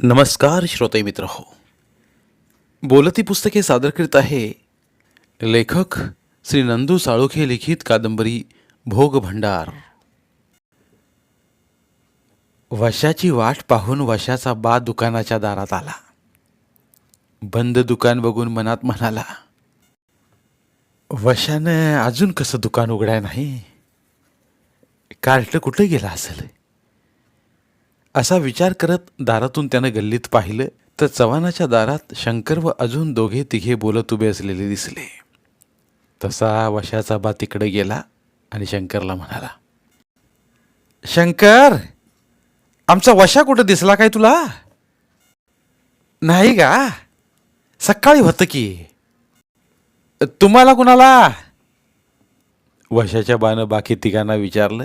नमस्कार श्रोते मित्र हो. बोलती पुस्तके सादर करीत आहे लेखक श्री नंदू साळुखे लिखित कादंबरी भोग भंडार. वशाची वाट पाहून वशाचा बा दुकानाच्या दारात आला. बंद दुकान बघून मनात म्हणाला वशानं अजून कसं दुकान उघडाय नाही? कार्ट कुठे गेला असेल? असा विचार करत दारातून त्यानं गल्लीत पाहिलं तर चव्हाणाच्या दारात शंकर व अजून दोघे तिघे बोलत उभे असलेले दिसले. तसा वशाचा बा तिकडे गेला आणि शंकरला म्हणाला शंकर आमचा वशा कुठं दिसला काय तुला? नाही का सकाळी होतं की. तुम्हाला कुणाला? वशाच्या बानं बाकी तिघांना विचारलं.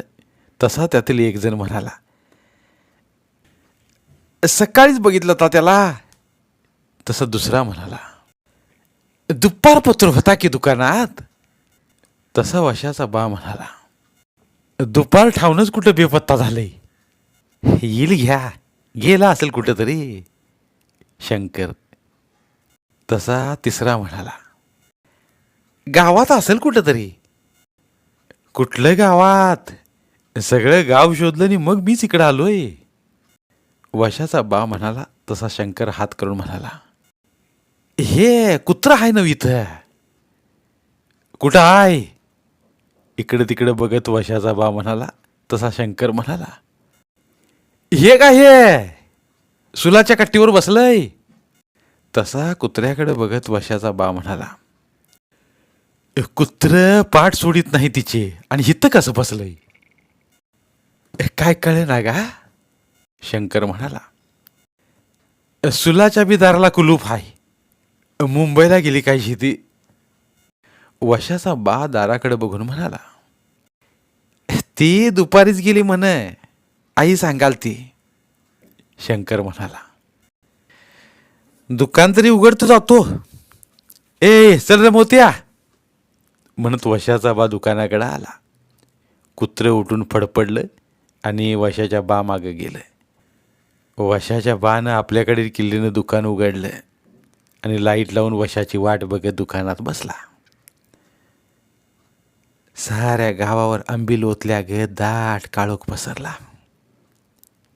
तसा त्यातील एकजण म्हणाला सकाळीच बघितलं होता त्याला. तसा दुसरा म्हणाला दुपारपत्र होता की दुकानात? तसा वशाचा बा म्हणाला दुपार ठाऊनच कुठं बेपत्ता झाले येईल घ्या गेला असेल कुठं तरी शंकर तसा तिसरा म्हणाला गावात असेल कुठं तरी कुठलं गावात? सगळं गाव शोधलं आणि मग मीच इकडं आलोय. वशाचा बा म्हणाला तसा शंकर हात करून म्हणाला हे कुत्र आहे ना इथं. कुठं आहे? इकडं तिकडं बघत वशाचा बा म्हणाला तसा शंकर म्हणाला हे का हे? सुलाच्या कट्टीवर बसलंय. तसा कुत्र्याकडे बघत वशाचा बा म्हणाला कुत्र पाठ सोडित नाही तिचे आणि हिथं कसं बसलंय? काय कळे ना गा शंकर म्हणाला सुलाच्या बी दाराला कुलूप आहे. मुंबईला गेली काय शेती वशाचा बा दाराकडे बघून म्हणाला ती दुपारीच गेली म्हण. आई सांगाल ती. शंकर म्हणाला दुकान तरी उघडतो जातो ए चल रे मोत्या. म्हणत वशाचा बा दुकानाकडे आला. कुत्रं उठून फडफडलं आणि वशाच्या बा मागं गेलं. वशाच्या बानं आपल्याकडे किल्लीनं दुकान उघडलं आणि लाइट लावून वशाची वाट बघत दुकानात बसला. साऱ्या गावावर आंबील ओतल्या ग दाट काळोख पसरला.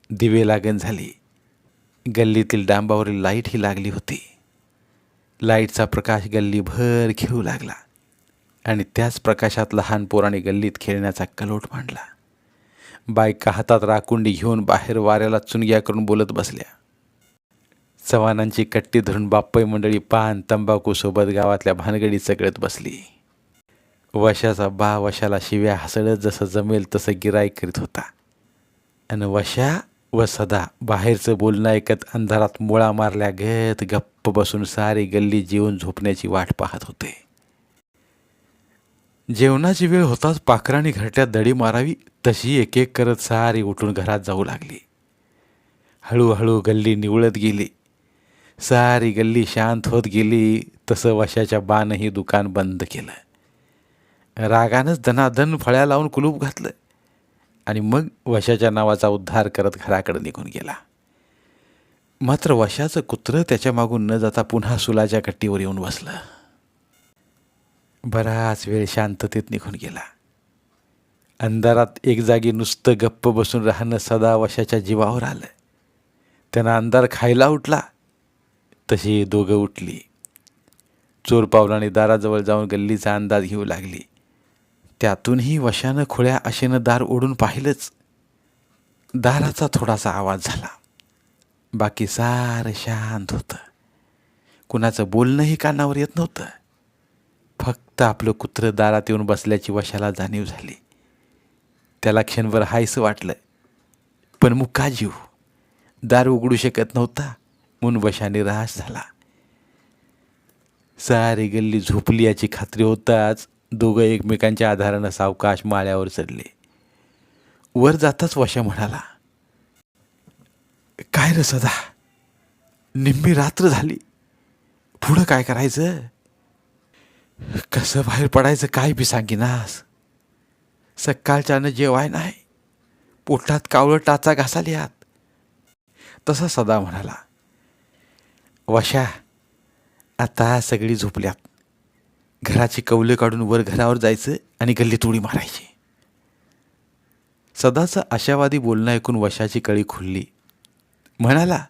दिवे लागण झाली. गल्लीतील डांबावरील लाइट ही लागली होती. लाईटचा प्रकाश गल्लीभर घेऊ लागला. आणि त्याच प्रकाशात लहान पोराने गल्लीत खेळण्याचा कलोट मांडला. बायका हातात राकुंडी घेऊन बाहेर वाऱ्याला चुनग्या करून बोलत बसल्या. चव्हाणांची कट्टी धरून बाप्पई मंडळी पान तंबाखूसोबत गावातल्या भानगडी चगळत बसली. वशाचा बा वशाला शिव्या हसळत जसं जमेल तसं गिराईक करीत होता. आणि वशा व सदा बाहेरचं बोलणं ऐकत अंधारात मुळा मारल्या घेत गप्प बसून सारी गल्ली जेवून झोपण्याची वाट पाहत होते. जेवणाची वेळ होताच पाखराने घरट्यात दडी मारावी तशी एक एक करत सारी उठून घरात जाऊ लागली. हळूहळू गल्ली निवळत गेली. सारी गल्ली शांत होत गेली तसं वशाच्या बानही दुकान बंद केलं. रागानंच धनाधन फळ्या लावून कुलूप घातलं आणि मग वशाच्या नावाचा उद्धार करत घराकडे निघून गेला. मात्र वशाचं कुत्रं त्याच्या मागून न जाता पुन्हा सुलाच्या कट्टीवर येऊन बसलं. बराच वेळ शांततेत निघून गेला. अंधारात एक जागी नुसतं गप्प बसून राहणं सदा वशाच्या जीवावर आलं. त्यांना अंधार खायला उठला. तशी दोघं उठली. चोर पावलाने दाराजवळ जाऊन गल्लीचा अंदाज घेऊ लागली. त्यातूनही वशानं खुळ्या आशेनं दार ओढून पाहिलंच. दाराचा थोडासा आवाज झाला. बाकी सारं शांत होतं. कुणाचं बोलणंही कानावर येत नव्हतं. फक्त आपलं कुत्रं दारात येऊन बसल्याची वशाला जाणीव झाली. त्याला क्षणभर हायसं वाटलं पण मुका जीव? दार उघडू शकत नव्हता म्हणून वशाने निराश झाला. सारी गल्ली झोपली याची खात्री होताच दोघं एकमेकांच्या आधारानं सावकाश माळ्यावर चढले. वर जाताच वशा म्हणाला काय र सदा? निम्मी रात्र झाली. पुढं काय करायचं? कसं बाहेर पडायचं काय बी सांगिनास सकाळच्यानं जेवाय नाही. पोटात कावळं टाचा घासाल्यात तसा सदा म्हणाला वशा आता सगळी झोपल्यात. घराची कौले काढून वर घरावर जायचं आणि गल्लीत उडी मारायची. सदाचं आशावादी बोलणं ऐकून वशाची कळी खुलली. म्हणाला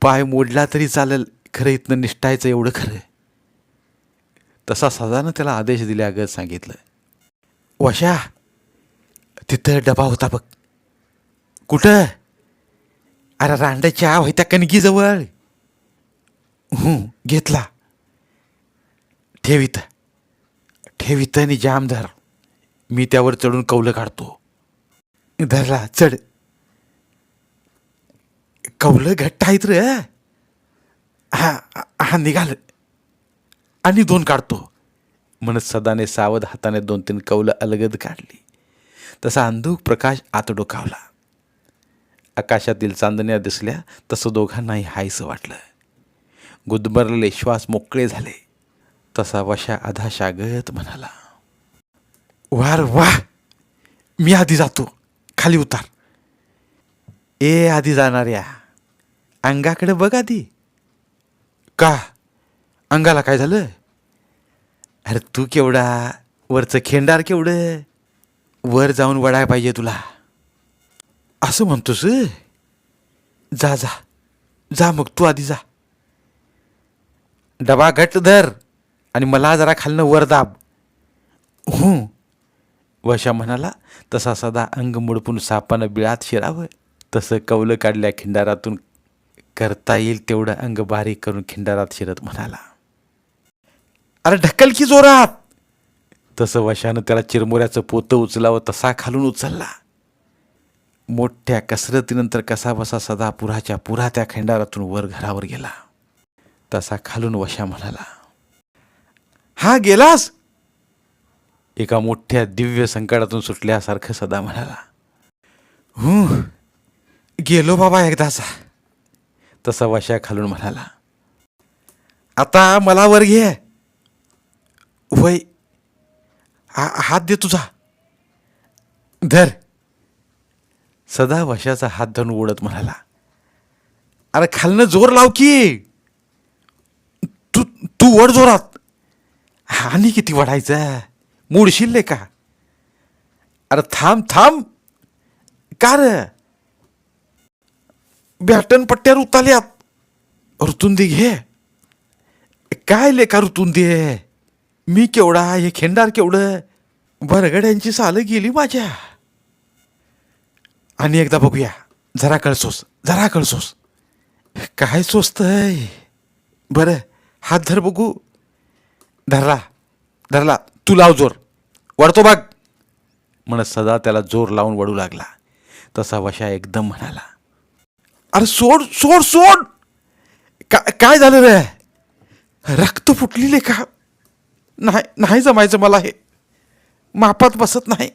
पाय मोडला तरी चालेल खरं इथनं निष्ठायचं एवढं खरं. तसा सदानं त्याला आदेश दिल्यागत सांगितलं. वशा तिथं डबा होता बघ. कुठं? अरे रांडाच्या व्हायत्या कणकीजवळ हूं घेतला. ठेवित ठेवित आणि जाम धर. मी त्यावर चढून कौलं काढतो. धरला चढ. कौलं घट्ट आहेत रे. हा हा निघालं. आणि दोन काढतो. म्हणत सदाने सावध हाताने दोन तीन कौलं अलगद काढली. तसा अंधूक प्रकाश आत डोकावला. आकाशातील चांदण्या दिसल्या तसं दोघांनाही हायसं वाटलं. गुदमरलेले श्वास मोकळे झाले. तसा वशा आधा शागत म्हणाला वार वाह! मी आधी जातो. खाली उतार. ए आधी जाणाऱ्या. अंगाकडे बघ आधी. का? अंगाला काय झालं अरे तू केवढा वरचं खेंडार केवढं? वर जाऊन वडाय पाहिजे तुला. असं म्हणतोस जा जा. जा मग तू आधी जा. डबा घट्ट धर आणि मला जरा खालनं वर दाब. हू. वशा म्हणाला तसा सदा अंग मुडपून सापानं बिळात शिरावं. तसं कवलं काढल्या खिंडारातून करता येईल तेवढं अंग बारीक करून खिंडारात शिरत म्हणाला. अरे ढकल की जोरात. तसं वशानं त्याला चिरमुऱ्याचं पोतं उचलावं तसा खालून उचलला. मोठ्या कसरतीनंतर कसाबसा सदा पुराच्या पुरा त्या खंडारातून वर घरावर गेला. तसा खालून वशा म्हणाला हा गेलास? एका मोठ्या दिव्य संकटातून सुटल्यासारखं सदा म्हणाला हू गेलो बाबा एकदाचा. तसा वशा खालून म्हणाला आता मला वर घे. वय हा हात दे तुझा. धर. सदा वशाचा हात धरून ओढत म्हणाला अरे खालनं जोर लाव की. तू तू वड जोरात. आणि किती वडायचं मोडशील का? अरे थांब थांब. का र? बॅटन पट्ट्यावर उताल्यात ऋतुंदी घे. काय लेका ऋतुंदी? मी केवढा हे खेंडार केवढं बरगड्यांची सालं गेली माझ्या. आणि एकदा बघूया. जरा कळसोस जरा कळसोस. काय सोचतंय बरं हात धर बघू. धरला धरला. तू लाव जोर. वडतो बाग म्हणत सदा त्याला जोर लावून वडू लागला. तसा वशा एकदम म्हणाला. अरे सोड सोड सोड! का काय झालं रे? रक्त फुटलेले का? नाही नाही जमायचं मला हे. मापात बसत नाही.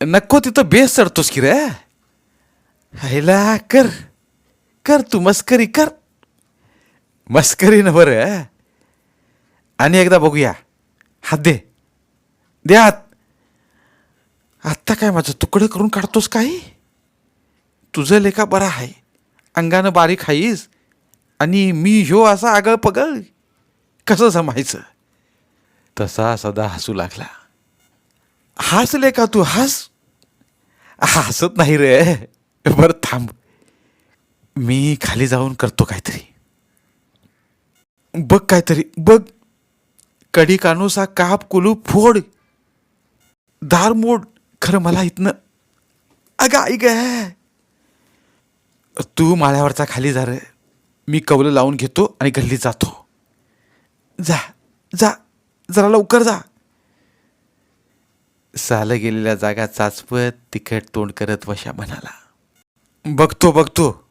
नको तिथं बेस चढतोस की रे. हायला कर. कर तू मस्करी कर. मस्करी न बरं. आणि एकदा बघूया. हात दे. दे आत्ता काय माझं तुकडं करून काढतोस काही? तुझं लेखा बरा आहे. अंगानं बारीक आहेस आणि मी ह्यो असा आगळ पगळ कसं जमायचं? तसा सदा हसू लागला. हसले का तू? हस? हसत नाही रे. बरं थांब. मी खाली जाऊन करतो काहीतरी. बघ काहीतरी. बघ. कडी कानूसा काप कुलूप फोड. दार मोड. खरं मला इथनं अगं आई ग. तू माळ्यावरचा खाली जा रे. मी कवलं लावून घेतो आणि गल्ली जातो. जा जा. जरा लवकर जा. सालं गेलेल्या जागा चाचपत तिखट तोंड करत वशा म्हणाला. बघतो बघतो.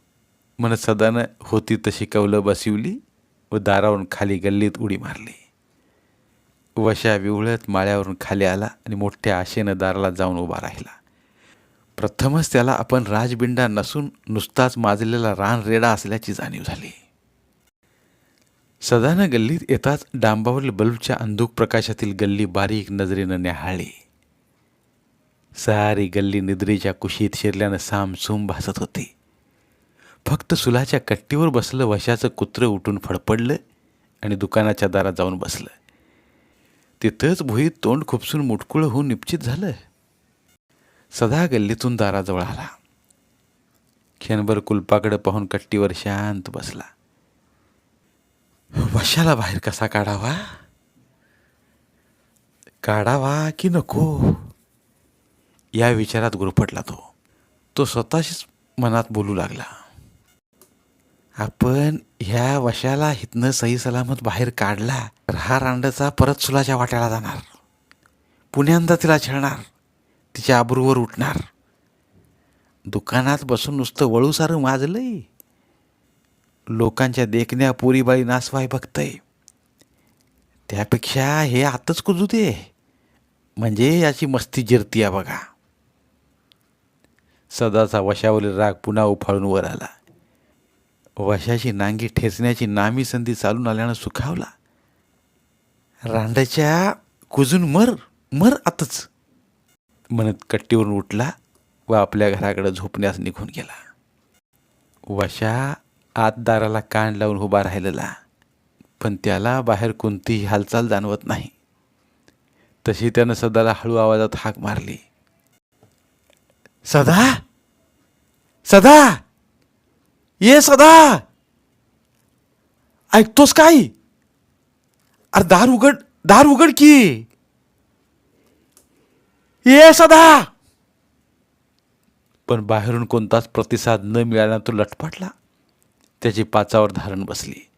म्हणत सदानं होती तशी कवलं बसवली व दारावरून खाली गल्लीत उडी मारली. वशा विवळत माळ्यावरून खाली आला आणि मोठ्या आशेनं दाराला जाऊन उभा राहिला. प्रथमच त्याला आपण राजबिंडा नसून नुसताच माजलेला रान रेडा असल्याची जाणीव झाली. सदानं गल्लीत येताच डांबावरील बल्बच्या अंधुक प्रकाशातील गल्ली बारीक नजरेनं न्याहाळली सारी गल्ली निद्रेच्या कुशीत शिरल्यानं सामसूम भासत होती. फक्त सुलाच्या कट्टीवर बसलं वशाचं कुत्रं उठून फडफडलं आणि दुकानाच्या दारात जाऊन बसलं. तिथंच भुईत तोंड खुपसून मुटकुळ होऊन निश्चित झालं. सदा गल्लीतून दाराजवळ आला. क्षणभर कुलपाकडं पाहून कट्टीवर शांत बसला. वशाला बाहेर कसा काढावा? काढावा की नको? या विचारात गुरफटला तो. तो स्वतःशीच मनात बोलू लागला. आपण ह्या वशाला हितनं सही सलामत बाहेर काढला तर हा रांडचा परत सुलाच्या वाट्याला जाणार. पुण्यांदा तिला छळणार तिच्या आबरूवर उठणार. दुकानात बसून नुसतं वळू सारं माजलंय. लोकांच्या देखण्या पोरीबाळी नासवाय बघतंय. त्यापेक्षा हे आतच कुजू दे. म्हणजे याची मस्ती जिरती आहे बघा. सदाचा वशावरील राग पुन्हा उफाळून वर आला. वशाची नांगी ठेचण्याची नामी संधी चालून आल्यानं सुखावला. रांडाच्या कुजून मर मर आतच. म्हणत कट्टीवरून उठला व आपल्या घराकडे झोपण्यास निघून गेला. वशा आत दाराला कान लावून उभा राहिलेला. पण त्याला बाहेर कोणतीही हालचाल जाणवत नाही. तशी त्यानं सदाला हळू आवाजात हाक मारली. सदा? सदा? ये सदा? ऐकतोस काय? अरे दार उघड दार उघड की. ये सदा? पण बाहेरून कोणताच प्रतिसाद न मिळाल्यानं तो लटपटला त्याची पाचावर धारण बसली.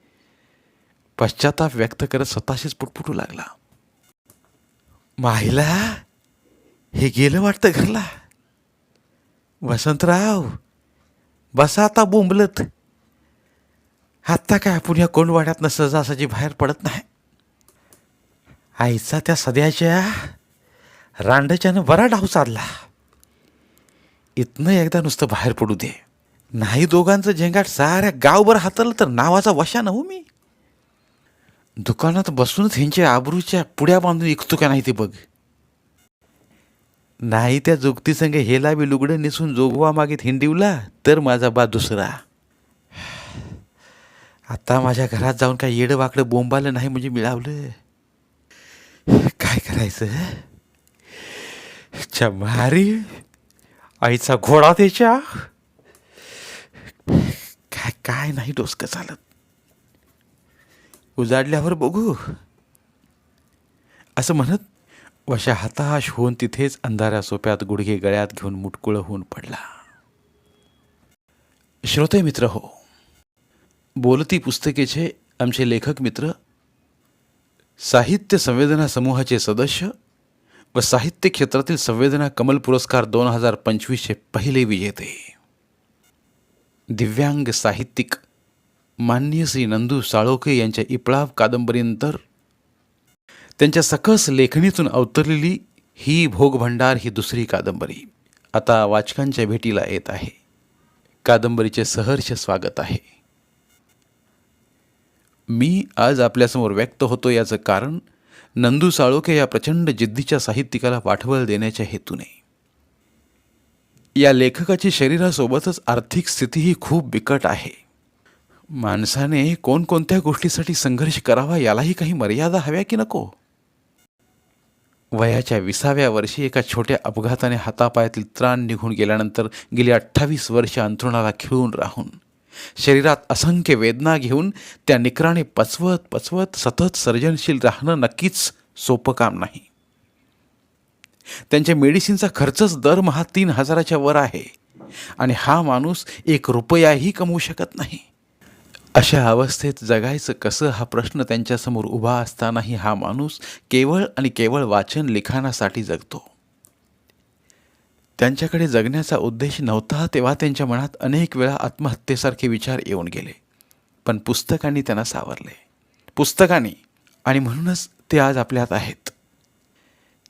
पश्चाताप व्यक्त करत स्वतःशीच पुटपुटू लागला. माहिला हे गेलं वाटतं घरला. वसंतराव बसा आता बोंबलत. आत्ता काय आपण या कोंडवाड्यातनं सहजासहजी बाहेर पडत नाही. आईचा त्या सध्याच्या रांडच्यानं बरा डाव चालला इथनं एकदा नुसतं बाहेर पडू दे. नाही दोघांचं झेंगाट साऱ्या गावभर हातलं तर नावाचा वशा नव्हू मी. दुकानात बसूनच ह्यांच्या आबरूच्या पुड्या बांधून इकतो का नाही ते बघ. नाही त्या जोगतीसंग हेला बी लुगडं नेसून जोगवा मागीत हिंडिवला तर माझा बा दुसरा. आता माझ्या घरात जाऊन काय येडं वाकडं बोंबालं नाही म्हणजे मिळावलं? काय करायचं? चमारी आईचा घोडा त्याच्या. काय नाही डोसकं चालत. उजाडल्यावर बघू. असं म्हणत वशा हताश होऊन तिथेच अंधाऱ्या सोप्यात गुडघे गळ्यात घेऊन मुटकुळ होऊन पडला. श्रोते मित्र हो बोलती पुस्तकेचे आमचे लेखक मित्र साहित्य संवेदना समूहाचे सदस्य व साहित्य क्षेत्रातील संवेदना कमल पुरस्कार दोन हजार पंचवीसचे पहिले विजेते. दिव्यांग साहित्यिक मान्य श्री नंदू साळोखे यांच्या इपळाव कादंबरीनंतर त्यांच्या सकस लेखणीतून अवतरलेली ही भोगभंडार ही दुसरी कादंबरी. आता वाचकांच्या भेटीला येत आहे. कादंबरीचे सहर्ष स्वागत आहे. मी आज आपल्यासमोर व्यक्त होतो याचं कारण नंदू साळोखे या प्रचंड जिद्दीच्या साहित्यिकाला पाठबळ देण्याच्या हेतूने. या लेखकाची शरीरासोबतच आर्थिक स्थितीही खूप बिकट आहे. माणसाने कोणकोणत्या गोष्टीसाठी संघर्ष करावा यालाही काही मर्यादा हव्या की नको? वयाच्या विसाव्या वर्षी एका छोट्या अपघाताने हातापायातील त्राण निघून गेल्यानंतर गेली अठ्ठावीस वर्ष अंथरुणाला खिळून राहून शरीरात असंख्य वेदना घेऊन त्या निकराने पचवत पचवत सतत सर्जनशील राहणं नक्कीच सोपं काम नाही. त्यांच्या मेडिसिनचा खर्चच दरमहा तीन हजाराच्या वर आहे. आणि हा माणूस एक रुपयाही कमवू शकत नाही. अशा अवस्थेत जगायचं कसं हा प्रश्न त्यांच्यासमोर उभा असतानाही हा माणूस केवळ आणि केवळ वाचन लिखाणासाठी जगतो. त्यांच्याकडे जगण्याचा उद्देश नव्हता तेव्हा त्यांच्या मनात अनेक वेळा आत्महत्येसारखे विचार येऊन गेले. पण पुस्तकांनी त्यांना सावरले. पुस्तकांनी आणि म्हणूनच ते आज आपल्यात आहेत.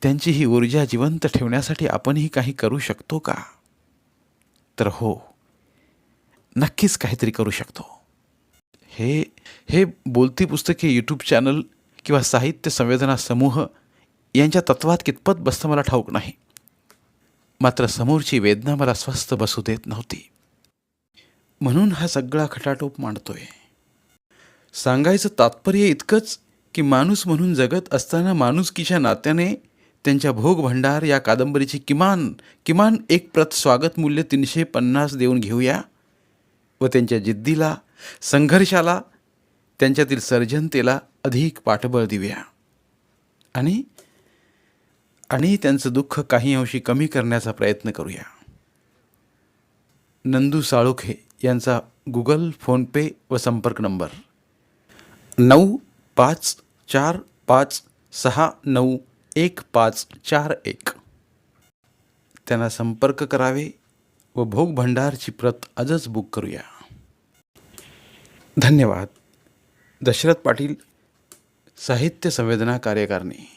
त्यांची ही ऊर्जा जिवंत ठेवण्यासाठी आपणही काही करू शकतो का? तर हो नक्कीच काहीतरी करू शकतो. हे हे बोलती पुस्तके यूट्यूब चॅनल किंवा साहित्य संवेदना समूह यांच्या तत्वात कितपत बसतं मला ठाऊक नाही. मात्र समोरची वेदना मला स्वस्थ बसू देत नव्हती. म्हणून हा सगळा खटाटोप मांडतोय. सांगायचं तात्पर्य इतकंच की माणूस म्हणून जगत असताना माणुसकीच्या नात्याने त्यांच्या भोग भंडार या कादंबरीची किमान किमान एक प्रत स्वागत मूल्य तीनशे पन्नास देऊन घेऊया व त्यांच्या जिद्दीला संघर्षाला त्यांच्यातील सर्जनतेला अधिक पाठबळ देऊया. आणि आणि त्यांचं दुःख काही अंशी कमी करण्याचा प्रयत्न करूया. नंदू साळुखे यांचा गुगल फोनपे व संपर्क नंबर नऊ पाच चार पाच सहा नऊ एक पाच चार एक. त्यांना संपर्क करावे व भोग भंडारची प्रत आजच बुक करूया. धन्यवाद. दशरथ पाटील साहित्य संवेदना कार्यकारिणी.